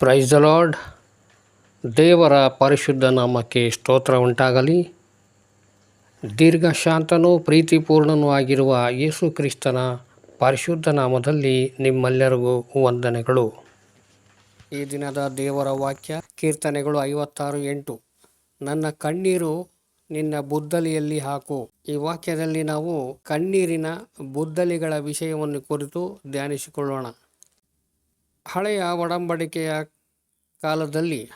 Price lord ದೇವರ ಪರಿಶುದ್ಧ ನಾಮಕ್ಕೆ ಸ್ತೋತ್ರ ಉಂಟಾಗಲಿ. ದೀರ್ಘ ಶಾಂತನೂ ಪ್ರೀತಿಪೂರ್ಣನೂ ಆಗಿರುವ ಯೇಸು ಕ್ರಿಸ್ತನ ಪರಿಶುದ್ಧ ನಾಮದಲ್ಲಿ ನಿಮ್ಮೆಲ್ಲರಿಗೂ ವಂದನೆಗಳು. ಈ ದಿನದ ದೇವರ ವಾಕ್ಯ, ಕೀರ್ತನೆಗಳು ಐವತ್ತಾರು ಎಂಟು. ನನ್ನ ಕಣ್ಣೀರು ನಿನ್ನ ಬುದ್ದಲಿಯಲ್ಲಿ ಹಾಕು. ಈ ವಾಕ್ಯದಲ್ಲಿ ನಾವು ಕಣ್ಣೀರಿನ ಬುದ್ದಲಿಗಳ ವಿಷಯವನ್ನು ಕುರಿತು ಧ್ಯಾನಿಸಿಕೊಳ್ಳೋಣ. ಹಳೆಯ ಒಡಂಬಡಿಕೆಯ ಕಾಲದಲ್ಲಿ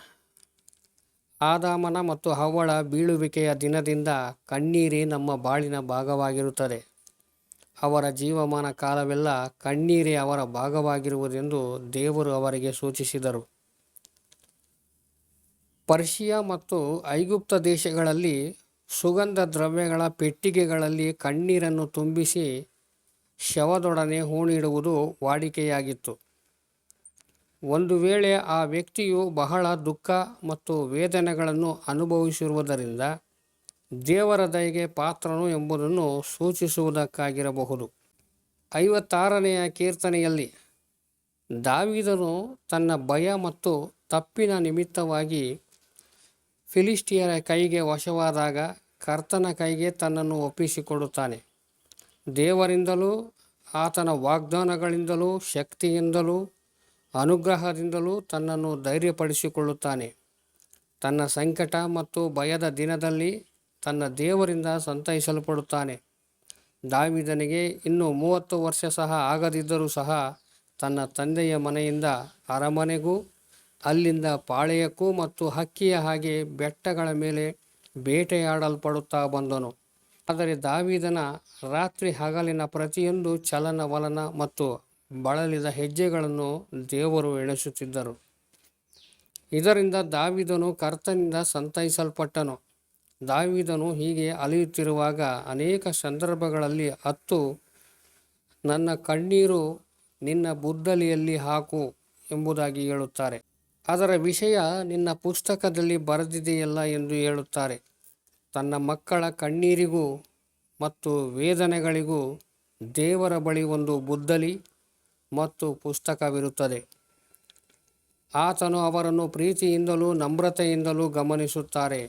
ಆದಾಮನ ಮತ್ತು ಹವ್ವಳ ಬೀಳುವಿಕೆಯ ದಿನದಿಂದ ಕಣ್ಣೀರೇ ನಮ್ಮ ಬಾಳಿನ ಭಾಗವಾಗಿರುತ್ತದೆ. ಅವರ ಜೀವಮಾನ ಕಾಲವೆಲ್ಲ ಕಣ್ಣೀರೇ ಅವರ ಭಾಗವಾಗಿರುವುದೆಂದು ದೇವರು ಅವರಿಗೆ ಸೂಚಿಸಿದರು. ಪರ್ಷಿಯಾ ಮತ್ತು ಐಗುಪ್ತ ದೇಶಗಳಲ್ಲಿ ಸುಗಂಧ ದ್ರವ್ಯಗಳ ಪೆಟ್ಟಿಗೆಗಳಲ್ಲಿ ಕಣ್ಣೀರನ್ನು ತುಂಬಿಸಿ ಶವದೊಡನೆ ಹೂಣಿಡುವುದು ವಾಡಿಕೆಯಾಗಿತ್ತು. ಒಂದು ವೇಳೆ ಆ ವ್ಯಕ್ತಿಯು ಬಹಳ ದುಃಖ ಮತ್ತು ವೇದನೆಗಳನ್ನು ಅನುಭವಿಸಿರುವುದರಿಂದ ದೇವರ ದಯೆಗೆ ಪಾತ್ರನು ಎಂಬುದನ್ನು ಸೂಚಿಸುವುದಕ್ಕಾಗಿರಬಹುದು. ಐವತ್ತಾರನೆಯ ಕೀರ್ತನೆಯಲ್ಲಿ ದಾವಿದನು ತನ್ನ ಭಯ ಮತ್ತು ತಪ್ಪಿನ ನಿಮಿತ್ತವಾಗಿ ಫಿಲಿಸ್ಟಿಯರ ಕೈಗೆ ವಶವಾದಾಗ ಕರ್ತನ ಕೈಗೆ ತನ್ನನ್ನು ಒಪ್ಪಿಸಿಕೊಡುತ್ತಾನೆ. ದೇವರಿಂದಲೂ ಆತನ ವಾಗ್ದಾನಗಳಿಂದಲೂ ಶಕ್ತಿಯಿಂದಲೂ ಅನುಗ್ರಹದಿಂದಲೂ ತನ್ನನ್ನು ಧೈರ್ಯಪಡಿಸಿಕೊಳ್ಳುತ್ತಾನೆ. ತನ್ನ ಸಂಕಟ ಮತ್ತು ಭಯದ ದಿನದಲ್ಲಿ ತನ್ನ ದೇವರಿಂದ ಸಂತೈಸಲ್ಪಡುತ್ತಾನೆ. ದಾವಿದನಿಗೆ ಇನ್ನೂ ಮೂವತ್ತು ವರ್ಷ ಸಹ ಆಗದಿದ್ದರೂ ಸಹ ತನ್ನ ತಂದೆಯ ಮನೆಯಿಂದ ಅರಮನೆಗೂ, ಅಲ್ಲಿಂದ ಪಾಳೆಯಕ್ಕೂ ಮತ್ತು ಹಕ್ಕಿಯ ಹಾಗೆ ಬೆಟ್ಟಗಳ ಮೇಲೆ ಬೇಟೆಯಾಡಲ್ಪಡುತ್ತಾ ಬಂದನು. ಆದರೆ ದಾವಿದನ ರಾತ್ರಿ ಹಗಲಿನ ಪ್ರತಿಯೊಂದು ಚಲನವಲನ ಮತ್ತು ಬಳಲಿದ ಹೆಜ್ಜೆಗಳನ್ನು ದೇವರು ಎಣಿಸುತ್ತಿದ್ದರು. ಇದರಿಂದ ದಾವಿದನು ಕರ್ತನಿಂದ ಸಂತೈಸಲ್ಪಟ್ಟನು. ದಾವಿದನು ಹೀಗೆ ಅಲಿಯುತ್ತಿರುವಾಗ ಅನೇಕ ಸಂದರ್ಭಗಳಲ್ಲಿ ಹತ್ತು ನನ್ನ ಕಣ್ಣೀರು ನಿನ್ನ ಬುದ್ದಲಿಯಲ್ಲಿ ಹಾಕು ಎಂಬುದಾಗಿ ಹೇಳುತ್ತಾರೆ. ಅದರ ವಿಷಯ, ನಿನ್ನ ಪುಸ್ತಕದಲ್ಲಿ ಬರೆದಿದೆಯಲ್ಲ ಎಂದು ಹೇಳುತ್ತಾರೆ. ತನ್ನ ಮಕ್ಕಳ ಕಣ್ಣೀರಿಗೂ ಮತ್ತು ವೇದನೆಗಳಿಗೂ ದೇವರ ಬಳಿ ಒಂದು ಬುದ್ದಲಿ ಮತ್ತು ಪುಸ್ತಕವಿರುತ್ತದೆ. ಆತನು ಅವರನ್ನು ಪ್ರೀತಿಯಿಂದಲೂ ನಮ್ರತೆಯಿಂದಲೂ ಗಮನಿಸುತ್ತಾರೆ.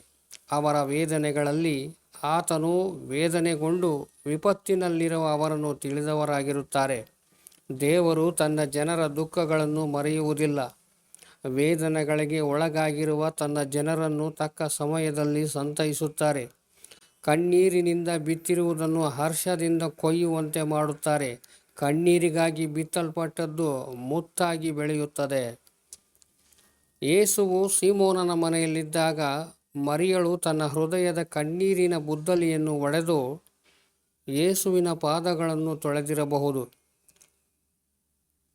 ಅವರ ವೇದನೆಗಳಲ್ಲಿ ಆತನು ವೇದನೆಗೊಂಡು ವಿಪತ್ತಿನಲ್ಲಿರುವ ಅವರನ್ನು ತಿಳಿದವರಾಗಿರುತ್ತಾರೆ. ದೇವರು ತನ್ನ ಜನರ ದುಃಖಗಳನ್ನು ಮರೆಯುವುದಿಲ್ಲ. ವೇದನೆಗಳಿಗೆ ಒಳಗಾಗಿರುವ ತನ್ನ ಜನರನ್ನು ತಕ್ಕ ಸಮಯದಲ್ಲಿ ಸಂತೈಸುತ್ತಾರೆ. ಕಣ್ಣೀರಿನಿಂದ ಬಿತ್ತಿರುವುದನ್ನು ಹರ್ಷದಿಂದ ಕೊಯ್ಯುವಂತೆ ಮಾಡುತ್ತಾರೆ. ಕಣ್ಣೀರಿಗಾಗಿ ಬಿತ್ತಲ್ಪಟ್ಟದ್ದು ಮುತ್ತಾಗಿ ಬೆಳೆಯುತ್ತದೆ. ಏಸುವು ಸೀಮೋನನ ಮನೆಯಲ್ಲಿದ್ದಾಗ ಮರಿಯಳು ತನ್ನ ಹೃದಯದ ಕಣ್ಣೀರಿನ ಬುದ್ದಲಿಯನ್ನು ಒಡೆದು ಯೇಸುವಿನ ಪಾದಗಳನ್ನು ತೊಳೆದಿರಬಹುದು.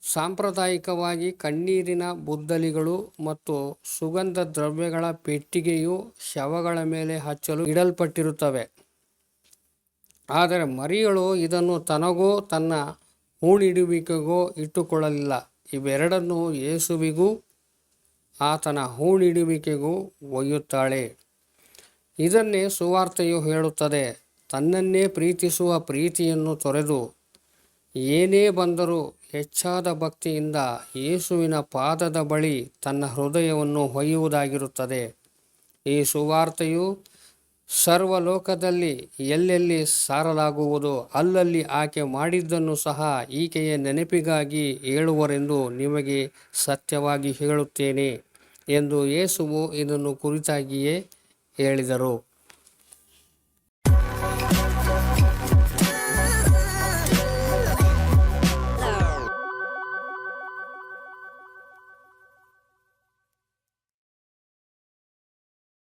ಸಾಂಪ್ರದಾಯಿಕವಾಗಿ ಕಣ್ಣೀರಿನ ಬುದ್ದಲಿಗಳು ಮತ್ತು ಸುಗಂಧ ದ್ರವ್ಯಗಳ ಪೆಟ್ಟಿಗೆಯು ಶವಗಳ ಮೇಲೆ ಹಚ್ಚಲು ಇಡಲ್ಪಟ್ಟಿರುತ್ತವೆ. ಆದರೆ ಮರಿಯಳು ಇದನ್ನು ತನಗೂ ತನ್ನ ಹೂಣಿಡುವಿಕೆಗೋ ಇಟ್ಟುಕೊಳ್ಳಲಿಲ್ಲ. ಇವೆರಡನ್ನು ಯೇಸುವಿಗೂ, ಆತನ ಹೂಣಿಡುವಿಕೆಗೂ ಒಯ್ಯುತ್ತಾಳೆ. ಇದನ್ನೇ ಸುವಾರ್ತೆಯು ಹೇಳುತ್ತದೆ. ತನ್ನನ್ನೇ ಪ್ರೀತಿಸುವ ಪ್ರೀತಿಯನ್ನು ತೊರೆದು ಏನೇ ಬಂದರೂ ಹೆಚ್ಚಾದ ಭಕ್ತಿಯಿಂದ ಯೇಸುವಿನ ಪಾದದ ಬಳಿ ತನ್ನ ಹೃದಯವನ್ನು ಹೊಯ್ಯುವುದಾಗಿರುತ್ತದೆ ಈ ಸುವಾರ್ತೆಯು ಸರ್ವಲೋಕದಲ್ಲಿ ಎಲ್ಲೆಲ್ಲಿ ಸಾರಲಾಗುವುದು ಅಲ್ಲಲ್ಲಿ ಆಕೆ ಮಾಡಿದ್ದನ್ನು ಸಹ ಈಕೆಯ ನೆನಪಿಗಾಗಿ ಹೇಳುವರೆಂದು ನಿಮಗೆ ಸತ್ಯವಾಗಿ ಹೇಳುತ್ತೇನೆ ಎಂದು ಯೇಸುವು ಇದನ್ನು ಕುರಿತಾಗಿಯೇ ಹೇಳಿದರು.